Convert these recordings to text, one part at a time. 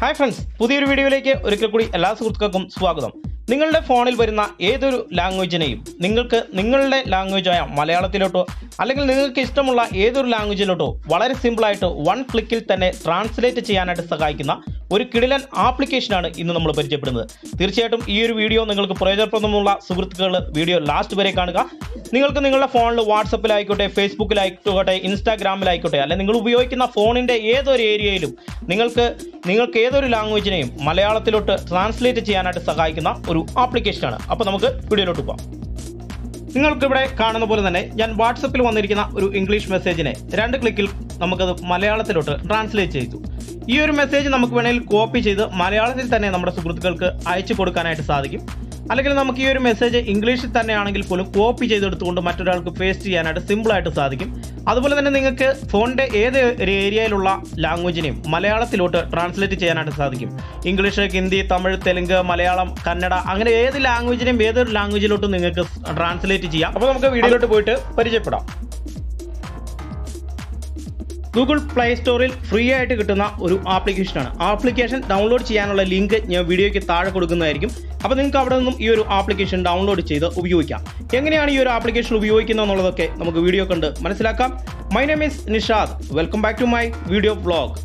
Hi friends പുതിയൊരു വീഡിയോയിലേക്ക് ഒരിക്കൽ കൂടി എല്ലാ സുഹൃത്തുക്കൾക്കും സ്വാഗതം. നിങ്ങളുടെ ഫോണിൽ വരുന്ന ഏതൊരു ലാംഗ്വേജിനെയും നിങ്ങൾക്ക് നിങ്ങളുടെ ലാംഗ്വേജായ മലയാളത്തിലോട്ടോ അല്ലെങ്കിൽ നിങ്ങൾക്ക് ഇഷ്ടമുള്ള ഏതൊരു ലാംഗ്വേജിലോട്ടോ വളരെ സിമ്പിളായിട്ട് വൺ ക്ലിക്കിൽ തന്നെ ട്രാൻസ്ലേറ്റ് ചെയ്യാനായിട്ട് സഹായിക്കുന്ന ഒരു കിടിലൻ ആപ്ലിക്കേഷനാണ് ഇന്ന് നമ്മൾ പരിചയപ്പെടുന്നത്. തീർച്ചയായിട്ടും ഈ ഒരു വീഡിയോ നിങ്ങൾക്ക് പ്രയോജനപ്രദമുള്ള സുഹൃത്തുക്കൾ വീഡിയോ ലാസ്റ്റ് വരെ കാണുക. നിങ്ങൾക്ക് നിങ്ങളുടെ ഫോണിൽ വാട്സപ്പിലായിക്കോട്ടെ ഫേസ്ബുക്കിലായിക്കോട്ടെ ഇൻസ്റ്റാഗ്രാമിലായിക്കോട്ടെ അല്ലെങ്കിൽ നിങ്ങൾ ഉപയോഗിക്കുന്ന ഫോണിന്റെ ഏതൊരു ഏരിയയിലും നിങ്ങൾക്ക് നിങ്ങൾക്ക് ഏതൊരു ലാംഗ്വേജിനെയും മലയാളത്തിലോട്ട് ട്രാൻസ്ലേറ്റ് ചെയ്യാനായിട്ട് സഹായിക്കുന്ന ഒരു ആപ്ലിക്കേഷനാണ് അപ്പോൾ നമുക്ക് വീഡിയോയിലോട്ട് പോകാം നിങ്ങൾക്കിവിടെ കാണുന്ന പോലെ തന്നെ ഞാൻ വാട്സപ്പിൽ വന്നിരിക്കുന്ന ഒരു ഇംഗ്ലീഷ് മെസ്സേജിനെ രണ്ട് ക്ലിക്കിൽ നമുക്കത് മലയാളത്തിലോട്ട് ട്രാൻസ്ലേറ്റ് ചെയ്തു. ഈ ഒരു മെസ്സേജ് നമുക്ക് വേണമെങ്കിൽ കോപ്പി ചെയ്ത് മലയാളത്തിൽ തന്നെ നമ്മുടെ സുഹൃത്തുക്കൾക്ക് അയച്ചു കൊടുക്കാനായിട്ട് സാധിക്കും. അല്ലെങ്കിൽ നമുക്ക് ഈ ഒരു മെസ്സേജ് ഇംഗ്ലീഷിൽ തന്നെയാണെങ്കിൽ പോലും കോപ്പി ചെയ്തെടുത്തുകൊണ്ട് മറ്റൊരാൾക്ക് പേസ്റ്റ് ചെയ്യാനായിട്ട് സിമ്പിളായിട്ട് സാധിക്കും. അതുപോലെ തന്നെ നിങ്ങൾക്ക് ഫോണിന്റെ ഏത് ഏരിയയിലുള്ള ലാംഗ്വേജിനെയും മലയാളത്തിലോട്ട് ട്രാൻസ്ലേറ്റ് ചെയ്യാനായിട്ട് സാധിക്കും. ഇംഗ്ലീഷ് ഹിന്ദി തമിഴ് തെലുങ്ക് മലയാളം കന്നഡ അങ്ങനെ ഏത് ലാംഗ്വേജിനെയും ഏതൊരു ലാംഗ്വേജിലോട്ടും നിങ്ങൾക്ക് ട്രാൻസ്ലേറ്റ് ചെയ്യാം. അപ്പോൾ നമുക്ക് വീഡിയോയിലോട്ട് പോയിട്ട് പരിചയപ്പെടാം. ഗൂഗിൾ പ്ലേ സ്റ്റോറിൽ ഫ്രീ ആയിട്ട് കിട്ടുന്ന ഒരു ആപ്ലിക്കേഷനാണ് ആപ്ലിക്കേഷൻ ഡൗൺലോഡ് ചെയ്യാനുള്ള ലിങ്ക് ഞാൻ വീഡിയോയ്ക്ക് താഴെ കൊടുക്കുന്നതായിരിക്കും. അപ്പോൾ നിങ്ങൾക്ക് അവിടെ നിന്നും ഈ ഒരു ആപ്ലിക്കേഷൻ ഡൗൺലോഡ് ചെയ്ത് ഉപയോഗിക്കാം. എങ്ങനെയാണ് ഈ ഒരു ആപ്ലിക്കേഷൻ ഉപയോഗിക്കുന്നത് എന്നുള്ളതൊക്കെ നമുക്ക് വീഡിയോ കണ്ട് മനസ്സിലാക്കാം. My name is Nishad welcome back to my video vlog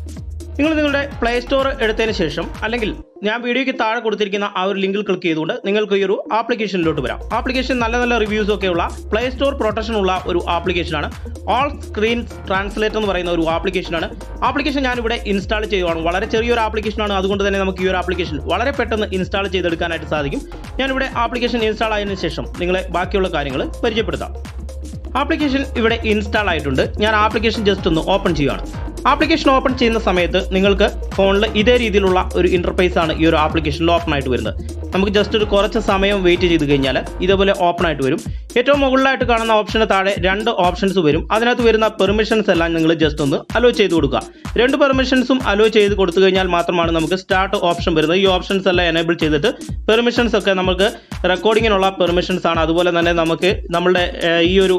നിങ്ങൾ നിങ്ങളുടെ പ്ലേ സ്റ്റോർ എടുത്തതിന് ശേഷം അല്ലെങ്കിൽ ഞാൻ വീഡിയോയ്ക്ക് താഴെ കൊടുത്തിരിക്കുന്ന ആ ഒരു ലിങ്കിൽ ക്ലിക്ക് ചെയ്തുകൊണ്ട് നിങ്ങൾക്ക് ഈ ഒരു ആപ്ലിക്കേഷനിലോട്ട് വരാം. ആപ്ലിക്കേഷൻ നല്ല നല്ല റിവ്യൂസ് ഒക്കെ ഉള്ള പ്ലേ സ്റ്റോർ പ്രൊട്ടക്ഷൻ ഉള്ള ഒരു ആപ്ലിക്കേഷനാണ് ഓൾ സ്ക്രീൻ ട്രാൻസ്ലേറ്റ് എന്ന് പറയുന്ന ഒരു ആപ്ലിക്കേഷനാണ് ആപ്ലിക്കേഷൻ ഞാൻ ഇവിടെ ഇൻസ്റ്റാൾ ചെയ്യുവാണ്. വളരെ ചെറിയൊരു ആപ്ലിക്കേഷനാണ് അതുകൊണ്ട് തന്നെ നമുക്ക് ഈ ഒരു ആപ്ലിക്കേഷൻ വളരെ പെട്ടെന്ന് ഇൻസ്റ്റാൾ ചെയ്തെടുക്കാനായിട്ട് സാധിക്കും. ഞാൻ ഇവിടെ ആപ്ലിക്കേഷൻ ഇൻസ്റ്റാൾ ആയതിനു ശേഷം നിങ്ങളെ ബാക്കിയുള്ള കാര്യങ്ങൾ പരിചയപ്പെടുത്താം. ആപ്ലിക്കേഷൻ ഇവിടെ ഇൻസ്റ്റാൾ ആയിട്ടുണ്ട്. ഞാൻ ആപ്ലിക്കേഷൻ ജസ്റ്റ് ഒന്ന് ഓപ്പൺ ചെയ്യുകയാണ് ആപ്ലിക്കേഷൻ ഓപ്പൺ ചെയ്യുന്ന സമയത്ത് നിങ്ങൾക്ക് ഫോണിൽ ഇതേ രീതിയിലുള്ള ഒരു ഇന്റർഫേസ് ആണ് ഈ ഒരു ആപ്ലിക്കേഷനിൽ ഓപ്പൺ ആയിട്ട് വരുന്നത്. നമുക്ക് ജസ്റ്റ് ഒരു കുറച്ച് സമയം വെയിറ്റ് ചെയ്ത് കഴിഞ്ഞാൽ ഇതേപോലെ ഓപ്പൺ ആയിട്ട് വരും. ഏറ്റവും മുകളിലായിട്ട് കാണുന്ന ഓപ്ഷന് താഴെ രണ്ട് ഓപ്ഷൻസ് വരും. അതിനകത്ത് വരുന്ന പെർമിഷൻസ് എല്ലാം നിങ്ങൾ ജസ്റ്റ് ഒന്ന് അലോ ചെയ്ത് കൊടുക്കുക. രണ്ട് പെർമിഷൻസും അലോ ചെയ്ത് കൊടുത്തു കഴിഞ്ഞാൽ മാത്രമാണ് നമുക്ക് സ്റ്റാർട്ട് ഓപ്ഷൻ വരുന്നത്. ഈ ഓപ്ഷൻസ് എല്ലാം എനേബിൾ ചെയ്തിട്ട് പെർമിഷൻസ് ഒക്കെ നമുക്ക് റെക്കോർഡിങ്ങിനുള്ള പെർമിഷൻസ് ആണ്. അതുപോലെ തന്നെ നമുക്ക് നമ്മുടെ ഈ ഒരു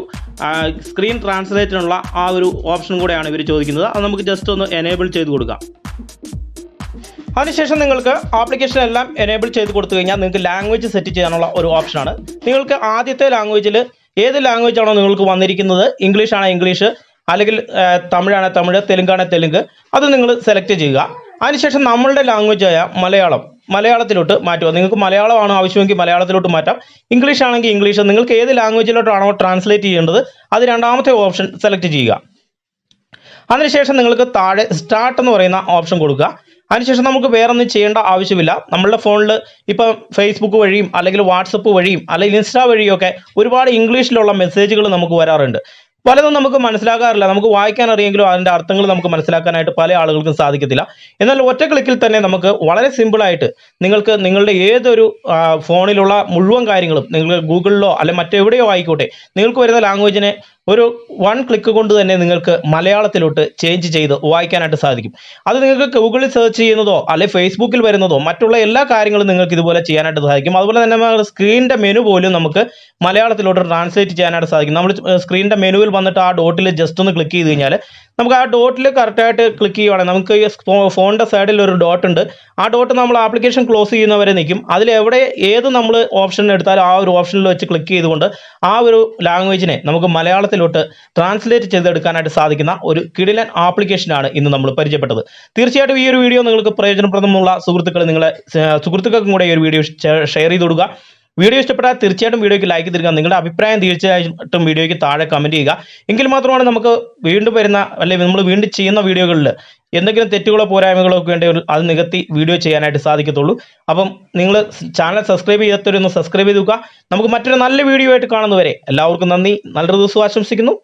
സ്ക്രീൻ ട്രാൻസ്ലേറ്റിനുള്ള ആ ഒരു ഓപ്ഷൻ കൂടെയാണ് ഇവർ ചോദിക്കുന്നത്. അത് നമുക്ക് ജസ്റ്റ് ഒന്ന് എനേബിൾ ചെയ്ത് കൊടുക്കാം. അതിനുശേഷം നിങ്ങൾക്ക് ആപ്ലിക്കേഷൻ എല്ലാം എനേബിൾ ചെയ്ത് കൊടുത്തു കഴിഞ്ഞാൽ നിങ്ങൾക്ക് ലാംഗ്വേജ് സെറ്റ് ചെയ്യാനുള്ള ഒരു ഓപ്ഷനാണ് നിങ്ങൾക്ക് ആദ്യത്തെ ലാംഗ്വേജിൽ ഏത് ലാംഗ്വേജ് ആണോ നിങ്ങൾക്ക് വന്നിരിക്കുന്നത്? ഇംഗ്ലീഷ് ആണോ ഇംഗ്ലീഷ് അല്ലെങ്കിൽ തമിഴാണ് തമിഴ്? തെലുങ്കാണ് തെലുങ്ക്? അത് നിങ്ങൾ സെലക്ട് ചെയ്യുക. അതിനുശേഷം നമ്മളുടെ ലാംഗ്വേജായ മലയാളം. മലയാളത്തിലോട്ട് മാറ്റുക. നിങ്ങൾക്ക് മലയാളമാണ് ആവശ്യമെങ്കിൽ മലയാളത്തിലോട്ട് മാറ്റാം. ഇംഗ്ലീഷ് ആണെങ്കിൽ ഇംഗ്ലീഷ് നിങ്ങൾക്ക് ഏത് ലാംഗ്വേജിലോട്ടാണോ ട്രാൻസ്ലേറ്റ് ചെയ്യേണ്ടത് അത് രണ്ടാമത്തെ ഓപ്ഷൻ സെലക്ട് ചെയ്യുക. അതിനുശേഷം നിങ്ങൾക്ക് താഴെ സ്റ്റാർട്ട് എന്ന് പറയുന്ന ഓപ്ഷൻ കൊടുക്കുക. അതിനുശേഷം നമുക്ക് വേറെ ഒന്നും ചെയ്യേണ്ട ആവശ്യമില്ല. നമ്മളുടെ ഫോണിൽ ഇപ്പം ഫേസ്ബുക്ക് വഴിയും അല്ലെങ്കിൽ വാട്സപ്പ് വഴിയും അല്ലെങ്കിൽ ഇൻസ്റ്റാ വഴിയൊക്കെ ഒരുപാട് ഇംഗ്ലീഷിലുള്ള മെസ്സേജുകൾ നമുക്ക് വരാറുണ്ട്. പലതും നമുക്ക് മനസ്സിലാക്കാറില്ല നമുക്ക് വായിക്കാൻ അറിയെങ്കിലും അതിന്റെ അർത്ഥങ്ങൾ നമുക്ക് മനസ്സിലാക്കാനായിട്ട് പല ആളുകൾക്കും സാധിക്കത്തില്ല. എന്നാൽ ഒറ്റ ക്ലിക്കിൽ തന്നെ നമുക്ക് വളരെ സിമ്പിളായിട്ട് നിങ്ങൾക്ക് നിങ്ങളുടെ ഏതൊരു ഫോണിലുള്ള മുഴുവൻ കാര്യങ്ങളും നിങ്ങൾ ഗൂഗിളിലോ അല്ലെങ്കിൽ മറ്റെവിടെയോ ആയിക്കോട്ടെ നിങ്ങൾക്ക് വരുന്ന ലാംഗ്വേജിനെ ഒരു വൺ ക്ലിക്ക് കൊണ്ട് തന്നെ നിങ്ങൾക്ക് മലയാളത്തിലോട്ട് ചേഞ്ച് ചെയ്ത് വായിക്കാനായിട്ട് സാധിക്കും. അത് നിങ്ങൾക്ക് ഗൂഗിളിൽ സെർച്ച് ചെയ്യുന്നതോ അല്ലെങ്കിൽ ഫേസ്ബുക്കിൽ വരുന്നതോ മറ്റുള്ള എല്ലാ കാര്യങ്ങളും നിങ്ങൾക്ക് ഇതുപോലെ ചെയ്യാനായിട്ട് സാധിക്കും. അതുപോലെ തന്നെ സ്ക്രീനിന്റെ മെനു പോലും നമുക്ക് മലയാളത്തിലോട്ട് ട്രാൻസ്ലേറ്റ് ചെയ്യാനായിട്ട് സാധിക്കും. നമ്മൾ സ്ക്രീനിന്റെ മെനുവിൽ വന്നിട്ട് ആ ഡോട്ടിൽ ജസ്റ്റ് ഒന്ന് ക്ലിക്ക് ചെയ്ത് കഴിഞ്ഞാൽ നമുക്ക് ആ ഡോട്ടിൽ കറക്റ്റായിട്ട് ക്ലിക്ക് ചെയ്യുവാണെങ്കിൽ നമുക്ക് ഈ ഫോണിന്റെ സൈഡിൽ ഒരു ഡോട്ട് ഉണ്ട്. ആ ഡോട്ട് നമ്മൾ ആപ്ലിക്കേഷൻ ക്ലോസ് ചെയ്യുന്നവരെ നിൽക്കും അതിൽ എവിടെ ഏത് നമ്മൾ ഓപ്ഷൻ എടുത്താലും ആ ഒരു ഓപ്ഷനിൽ വെച്ച് ക്ലിക്ക് ചെയ്തുകൊണ്ട് ആ ഒരു ലാംഗ്വേജിനെ നമുക്ക് മലയാളത്തിലോട്ട് ട്രാൻസ്ലേറ്റ് ചെയ്തെടുക്കാനായിട്ട് സാധിക്കുന്ന ഒരു കിടിലൻ ആപ്ലിക്കേഷനാണ് ഇന്ന് നമ്മൾ പരിചയപ്പെട്ടത്. തീർച്ചയായിട്ടും ഈ ഒരു വീഡിയോ നിങ്ങൾക്ക് പ്രയോജനപ്രദമുള്ള സുഹൃത്തുക്കൾ നിങ്ങളെ സുഹൃത്തുക്കൾക്കും കൂടെ ഈ ഒരു വീഡിയോ ഷെയർ ചെയ്ത് കൊടുക്കുക. വീഡിയോ ഇഷ്ടപ്പെട്ടാൽ തീർച്ചയായിട്ടും വീഡിയോയ്ക്ക് ലൈക്ക് തരിക. നിങ്ങളുടെ അഭിപ്രായം തീർച്ചയായിട്ടും വീഡിയോയ്ക്ക് താഴെ കമന്റ് ചെയ്യുക. എങ്കിൽ മാത്രമാണ് നമുക്ക് വീണ്ടും വരുന്ന അല്ലെങ്കിൽ നമ്മൾ വീണ്ടും ചെയ്യുന്ന വീഡിയോകളിൽ എന്തെങ്കിലും തെറ്റുകളോ പോരായ്മകളോ ഒക്കെ ഉണ്ടെങ്കിൽ അത് നികത്തി വീഡിയോ ചെയ്യാനായിട്ട് സാധിക്കത്തുള്ളൂ. അപ്പം നിങ്ങൾ ചാനൽ സബ്സ്ക്രൈബ് ചെയ്യാത്തവരൊന്ന് സബ്സ്ക്രൈബ് ചെയ്ത് നോക്കുക നമുക്ക് മറ്റൊരു നല്ല വീഡിയോ ആയിട്ട് കാണുന്നവരെ എല്ലാവർക്കും നന്ദി. നല്ലൊരു ദിവസം ആശംസിക്കുന്നു.